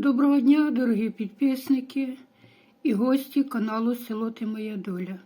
Доброго дня, дорогі підписники і гості каналу Село Ти Моя Доля.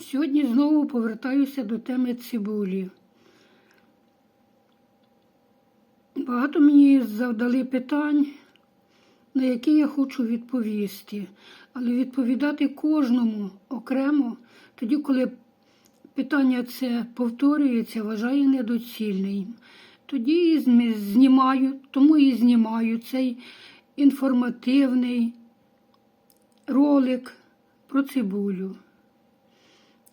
Сьогодні знову повертаюся до теми цибулі. Багато мені завдали питань, на які я хочу відповісти, але відповідати кожному окремо, тоді, коли питання це повторюється, вважаю недоцільним. Тоді і знімаю, тому і знімаю цей інформативний ролик про цибулю.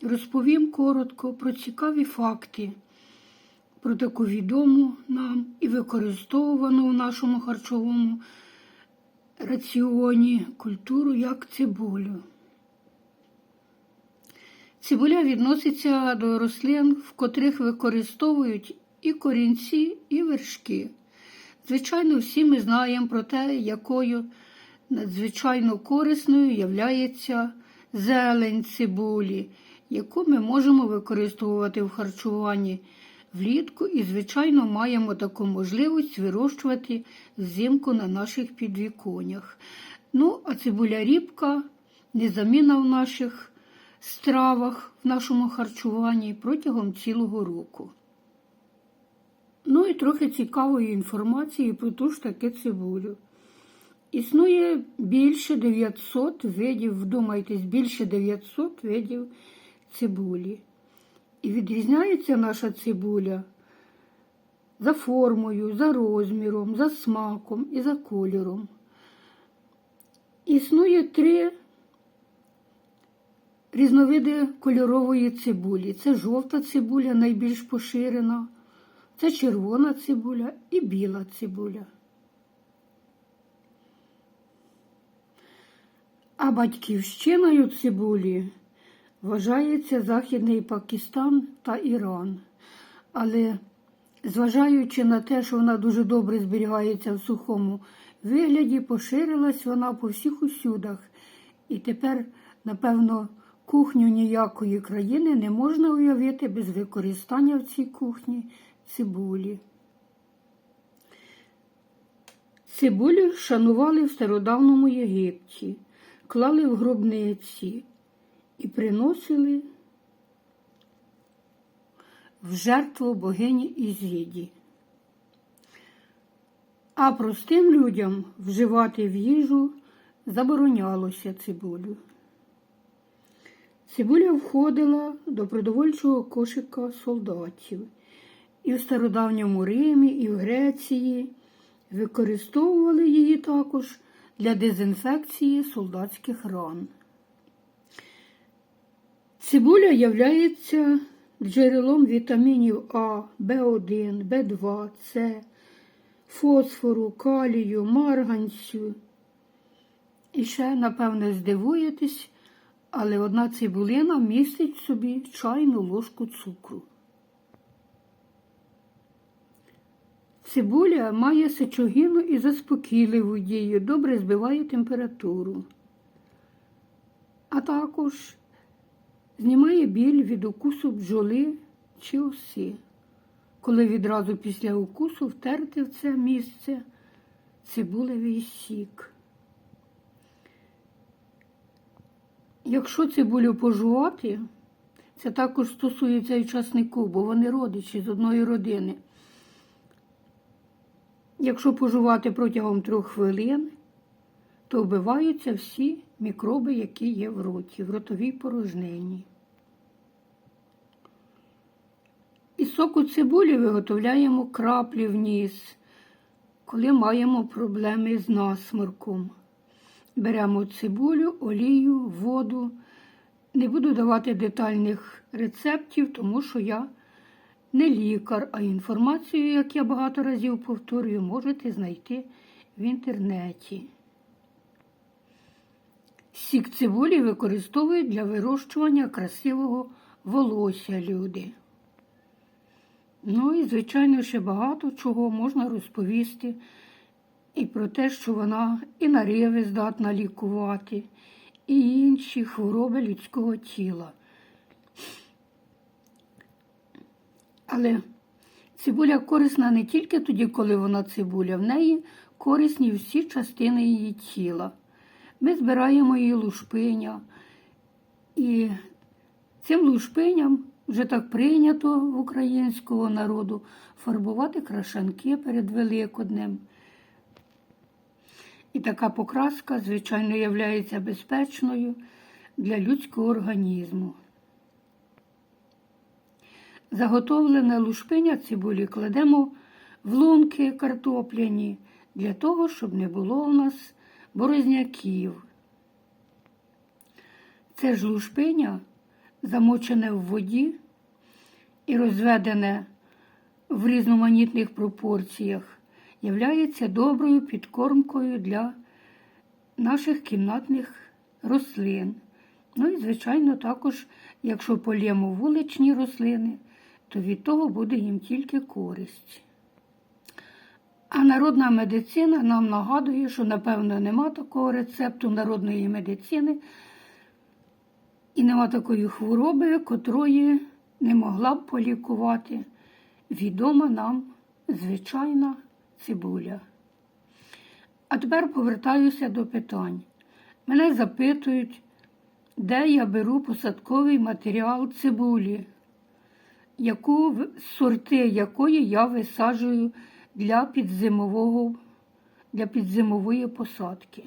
Розповім коротко про цікаві факти, про таку відому нам і використовувану в нашому харчовому раціоні культуру як цибулю. Цибуля відноситься до рослин, в котрих використовують і корінці, і вершки. Звичайно, всі ми знаємо про те, якою надзвичайно корисною являється зелень цибулі, яку ми можемо використовувати в харчуванні влітку і, звичайно, маємо таку можливість вирощувати взимку на наших підвіконнях. Ну, а цибуля рібка незамінна в наших стравах, в нашому харчуванні протягом цілого року. Ну і трохи цікавої інформації про ту ж таки цибулю. Існує більше 900 видів, вдумайтесь, більше 900 видів цибулі. І відрізняється наша цибуля за формою, за розміром, за смаком і за кольором. Існує три різновиди кольорової цибулі. Це жовта цибуля, найбільш поширена, це червона цибуля і біла цибуля. А батьківщиною цибулі вважається Західний Пакистан та Іран. Але зважаючи на те, що вона дуже добре зберігається в сухому вигляді, поширилась вона по всіх усюдах. І тепер, напевно, кухню ніякої країни не можна уявити без використання в цій кухні цибулі. Цибулю шанували в стародавньому Єгипті, клали в гробниці і приносили в жертву богині Ізіді. А простим людям вживати в їжу заборонялося цибулю. Цибуля входила до продовольчого кошика солдатів. І в стародавньому Римі, і в Греції використовували її також для дезінфекції солдатських ран. Цибуля являється джерелом вітамінів А, В1, В2, С, фосфору, калію, марганцю. І ще, напевне, здивуєтесь, але одна цибулина містить в собі чайну ложку цукру. Цибуля має сечогінну і заспокійливу дію, добре збиває температуру, а також знімає біль від укусу бджоли чи оси, коли відразу після укусу втерти в це місце цибулевий сік. Якщо цибулю пожувати, це також стосується і часнику, бо вони родичі з одної родини. Якщо пожувати протягом трьох хвилин, то вбиваються всі мікроби, які є в роті, в ротовій порожнині. Із соку цибулі виготовляємо краплі в ніс, коли маємо проблеми з насморком. Беремо цибулю, олію, воду. Не буду давати детальних рецептів, тому що я не лікар, а інформацію, як я багато разів повторюю, можете знайти в інтернеті. Сік цибулі використовують для вирощування красивого волосся люди. Ну і, звичайно, ще багато чого можна розповісти і про те, що вона і нариви здатна лікувати, і інші хвороби людського тіла. Але Цибуля корисна не тільки тоді, коли вона цибуля, в неї корисні всі частини її тіла. Ми збираємо її лушпиня, і цим лушпиням вже так прийнято в українського народу фарбувати крашанки перед Великоднем. І така покраска, звичайно, є безпечною для людського організму. Заготовлене лушпиня цибулі кладемо в лунки картопляні для того, щоб не було у нас борозняків. Це ж лушпиня замочене в воді і розведене в різноманітних пропорціях, являється доброю підкормкою для наших кімнатних рослин. Ну і, звичайно, також, якщо полємо вуличні рослини, то від того буде їм тільки користь. А народна медицина нам нагадує, що, напевно, нема такого рецепту народної медицини і нема такої хвороби, котрої не могла б полікувати відома нам звичайна цибуля. А тепер повертаюся до питань. Мене запитують, де я беру посадковий матеріал цибулі, яку сорти якої я висаджую для підзимового, для підзимової посадки.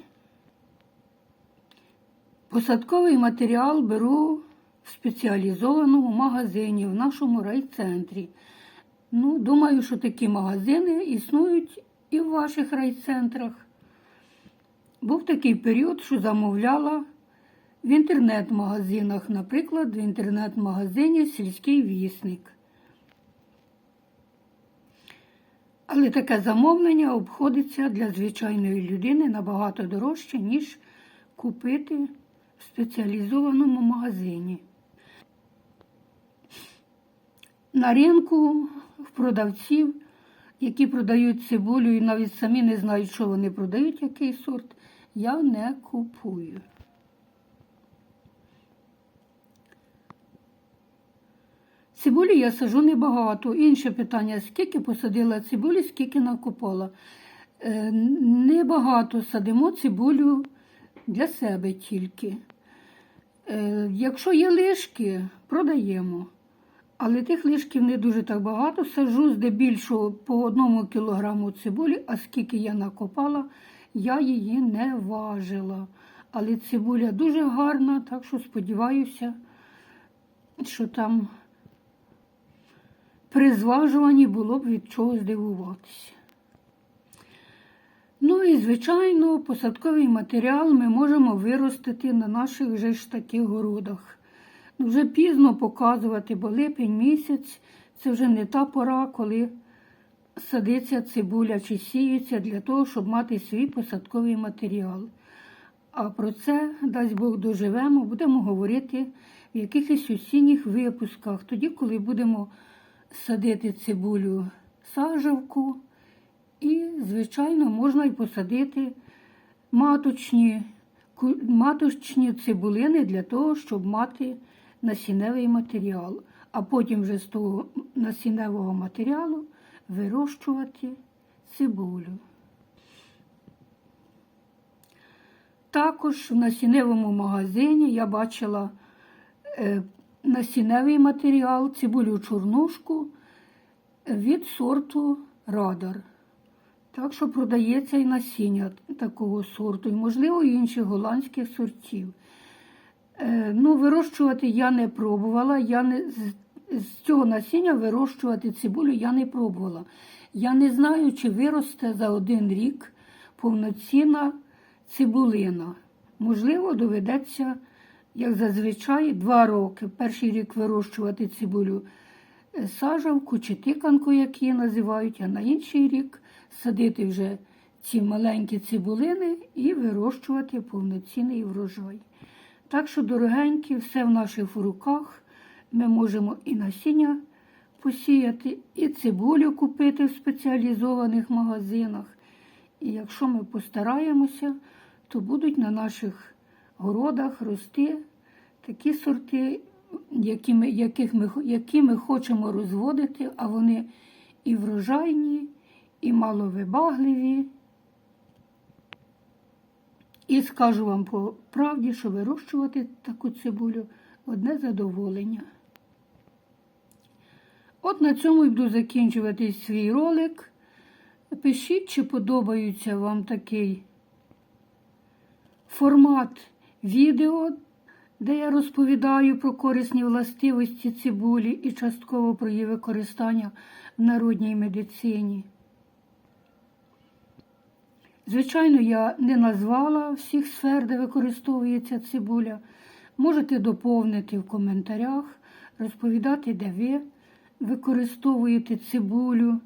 Посадковий матеріал беру в спеціалізованому магазині в нашому райцентрі. Ну, думаю, що такі магазини існують і в ваших райцентрах. Був такий період, що замовляла в інтернет-магазинах, наприклад, в інтернет-магазині Сільський вісник. Але таке замовлення обходиться для звичайної людини набагато дорожче, ніж купити в спеціалізованому магазині. На ринку в продавців, які продають цибулю і навіть самі не знають, що вони продають, який сорт, я не купую. Цибулі я сажу небагато. Інше питання, скільки посадила цибулі, скільки накопала. Е, Небагато садимо цибулю для себе тільки. Е, Якщо є лишки, продаємо. Але тих лишків не дуже так багато. Саджу здебільшого по одному кілограму цибулі, а скільки я накопала, я її не важила. Але цибуля дуже гарна, так що сподіваюся, що там при зважуванні було б від чого здивуватися. Ну і, звичайно, посадковий матеріал ми можемо виростити на наших же ж таких городах. Вже пізно показувати, бо липень місяць це вже не та пора, коли садиться цибуля чи сіється для того, щоб мати свій посадковий матеріал. А про це, дасть Бог, доживемо, будемо говорити в якихось осінніх випусках, тоді, коли будемо садити цибулю сажавку. І, звичайно, можна й посадити маточні, маточні цибулини для того, щоб мати насінневий матеріал, а потім вже з того насінневого матеріалу вирощувати цибулю. Також в насінневому магазині я бачила е, насінневий матеріал, цибулю чорнушку від сорту Радар. Так що продається і насіння такого сорту, і, можливо, і інших голландських сортів. Е, ну, Вирощувати я не пробувала. Я не, з, з цього насіння вирощувати цибулю я не пробувала. Я не знаю, чи виросте за один рік повноцінна цибулина. Можливо, доведеться, як зазвичай, два роки. Перший рік вирощувати цибулю е, сажавку чи тиканку, як її називають, а на інший рік садити вже ці маленькі цибулини і вирощувати повноцінний врожай. Так що, дорогенькі, все в наших руках. Ми можемо і насіння посіяти, і цибулю купити в спеціалізованих магазинах. І якщо ми постараємося, то будуть на наших городах рости такі сорти, які ми, яких ми, які ми хочемо розводити, а вони і врожайні, і маловибагливі. І скажу вам по правді, що вирощувати таку цибулю одне задоволення. От на цьому буду закінчувати свій ролик. Пишіть, чи подобається вам такий формат відео, де я розповідаю про корисні властивості цибулі і частково про її використання в народній медицині. Звичайно, я не назвала всіх сфер, де використовується цибуля. Можете доповнити в коментарях, розповідати, де ви використовуєте цибулю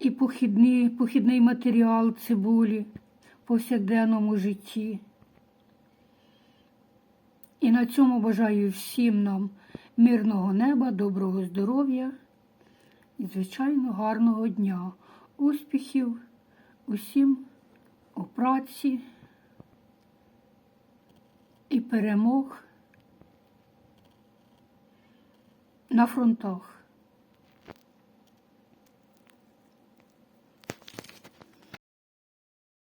і похідний, похідний матеріал цибулі в повсякденному житті. І на цьому бажаю всім нам мирного неба, доброго здоров'я і, звичайно, гарного дня, успіхів усім у праці і перемог на фронтах.